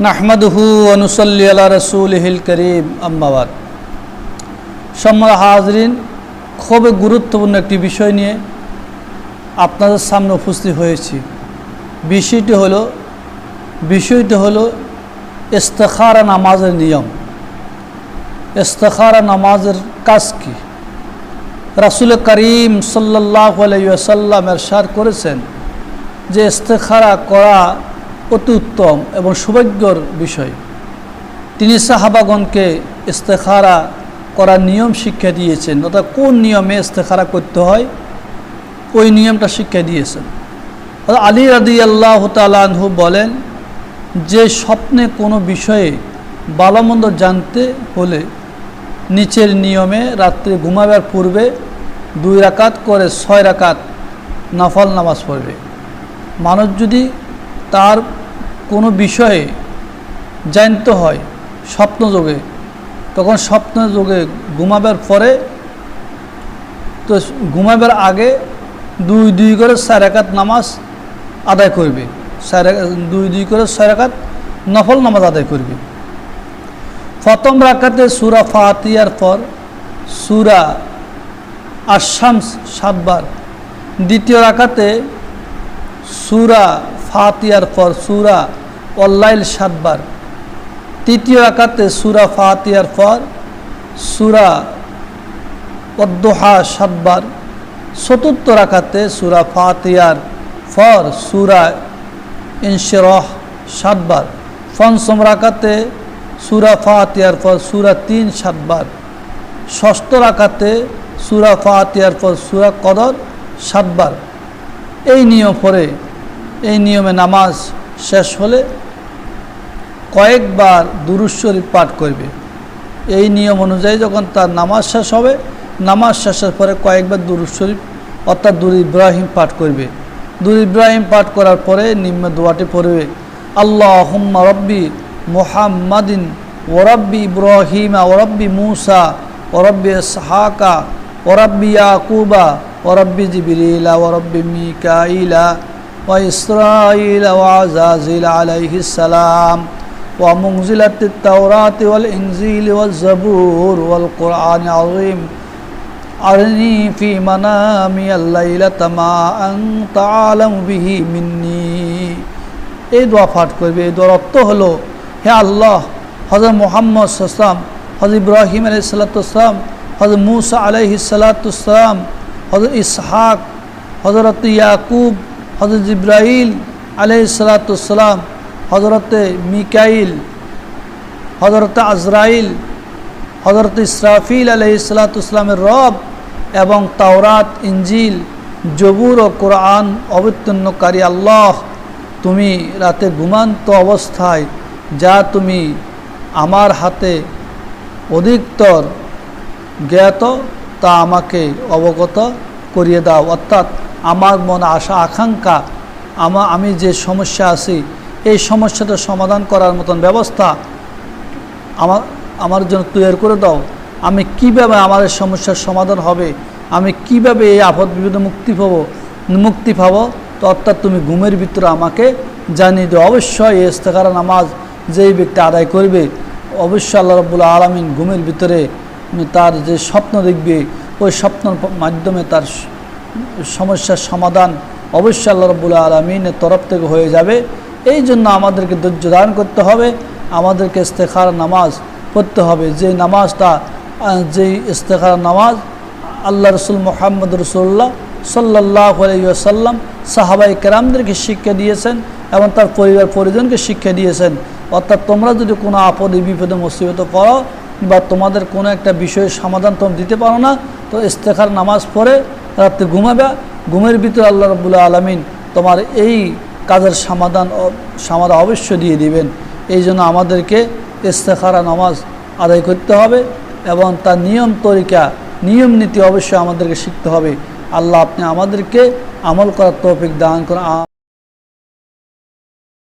নাহমাদুহু অনুসল্লি আল্লাহ রসুলহিল করিম। আম্মাবাদ সম্মাদ হাজরিন খুবই গুরুত্বপূর্ণ একটি বিষয় নিয়ে আপনাদের সামনে উপস্থিত হয়েছি। বিষয়টি হলো বিষয়টি হলো ইস্তেখারা নামাজের নিয়ম। ইস্তেখারা নামাজের কাজ কী? রাসুল করিম সাল্লাহ আলাইসাল্লাম এরশাদ করেছেন যে ইস্তেখারা করা অতি উত্তম এবং সৌভাগ্যর বিষয়। তিনি সাহাবাগণকে ইস্তেখারা করার নিয়ম শিক্ষা দিয়েছেন। অর্থাৎ কোন নিয়মে ইস্তেখারা করতে হয়? ওই নিয়মটা শিক্ষা দিয়েছেন। আলী রাদি আল্লাহ তালহু বলেন, যে স্বপ্নে কোনো বিষয়ে ভালোমন্দ জানতে হলে নিচের নিয়মে রাত্রে ঘুমাবার পূর্বে দুই রাকাত করে ছয় রাকাত নফল নামাজ পড়বে। মানুষ যদি তার কোনো বিষয়ে জানতে হয় স্বপ্নযোগে। তখন স্বপ্নযোগে ঘুমাবার পরে, তো ঘুমাবার আগে দুই দুই করে চার একাত নামাজ আদায় করবে। চার দুই দুই করে ছয় রাকাত নফল নামাজ আদায় করবে। প্রথম রাকাতে সুরা ফাতিয়ার পর সুরা আশামস সাতবার। দ্বিতীয় রাকাতে সুরা ফাতিয়ার পর সুরা অল্লাইল সাতবার। তৃতীয় রাকাতে সুরা ফাতিয়ার পর সুরা অদ্দোহা সাতবার। চতুর্থ রাকাতে সুরা ফাতিয়ার ফর সুরা ইনশরহ সাতবার। পঞ্চম রাকাতে সুরা ফাতিয়ার পর সুরা তিন সাতবার। ষষ্ঠ রাকাতে সুরা ফাতিয়ার পর সুরা কদর সাতবার। এই নিয়ম পরে এই নিয়মে নামাজ শেষ হলে কয়েকবার দুরুশ্বরী পাঠ করবে। এই নিয়ম অনুযায়ী যখন তার নামাজ শেষ হবে, নামাজ শেষের পরে কয়েকবার দুরুদ শরীফ, অর্থাৎ দুর ইব্রাহিম পাঠ করবে। দুর ইব্রাহিম পাঠ করার পরে নিম্ন দোয়াটি পড়বে আল্লাহ হুম্মা রব্বি মোহাম্মদিন ওরব্বি ইব্রাহিমা ওরব্বি মুসা ওরব্বি সাহাকা ওরব্বি ইয়াকুবা ওরব্বি জিবিরিলা ওরব্বি মিকাইলা। وإسرائيل وعزازيل عليه السلام ومنزلة التوراة والإنزيل والزبور والقرآن العظيم أرني في منامي الليلة ما أنت عالم به مني এই দোয়া পাঠ করবে এই দোয়ার অর্থ হলো হে আল্লাহ হজরত মোহাম্মদ সাল্লাম হজরত ইব্রাহিম আলাইসাল্লাতাম হজরত মুসা আলাইহি সাল্লাতাম হজরত ইসহাক হজরত ইয়াকুব হজরত ইব্রাহিল আলাইসালাতাম হজরতে মিকাইল হজরত আজরাইল হজরত ইসরাফিল আলহিসাল্লাতুসলামের রব এবং তাওরাত ইঞ্জিল জবুর ও কোরআন অবতীর্ণকারী আল্লাহ, তুমি রাতে ঘুমান্ত অবস্থায় যা তুমি আমার হাতে অধিকতর জ্ঞাত তা আমাকে অবগত করিয়ে দাও। অর্থাৎ আমার মনে আশা, আকাঙ্ক্ষা, আমা, আমি যে সমস্যা আছি, এই সমস্যাটা সমাধান করার মতন ব্যবস্থা আমার আমার জন্য তৈরি করে দাও। আমি কীভাবে আমার সমস্যার সমাধান হবে? আমি কীভাবে এই আপদ বিপদে মুক্তি পাব? মুক্তি পাব? তো অর্থাৎ তুমি ঘুমের ভিতরে আমাকে জানিয়ে দিও। অবশ্যই ইস্তেকারা নামাজ যেই ব্যক্তি আদায় করবে, অবশ্যই আল্লাহ রবুল্লা আলমিন ঘুমের ভিতরে তার যে স্বপ্ন দেখবে, ওই স্বপ্নের মাধ্যমে তার সমস্যার সমাধান অবশ্যই আল্লাহ রবুল্লা আলমিনের তরফ থেকে হয়ে যাবে। এই জন্য আমাদেরকে ধৈর্য ধারণ করতে হবে, আমাদেরকে ইস্তেখার নামাজ পড়তে হবে। যে নামাজটা যেই ইস্তেখার নামাজ আল্লাহ রসুল মোহাম্মদ রসুল্লাহ সাল্লাহ আলাইসাল্লাম সাহাবাই কেরামদেরকে শিক্ষা দিয়েছেন এবং তার পরিবার পরিজনকে শিক্ষা দিয়েছেন। অর্থাৎ তোমরা যদি কোনো আপদে, বিপদে, মুসিবত করো বা তোমাদের কোনো একটা বিষয়ের সমাধান তোমরা দিতে পারো না, তো ইস্তেখার নামাজ পড়ে রাত্রে ঘুমাবে, ঘুমের ভিতরে আল্লাহ রবুল্লা আলমিন তোমার এই কাজের সমাধান সমাধান অবশ্য দিয়ে দিবেন। এই জন্য আমাদেরকে ইস্তেখারা নামাজ আদায় করতে হবে এবং তার নিয়ম তরিকা, নিয়ম নীতি অবশ্যই আমাদেরকে শিখতে হবে। আল্লাহ আপনি আমাদেরকে আমল করার তৌফিক দান করেন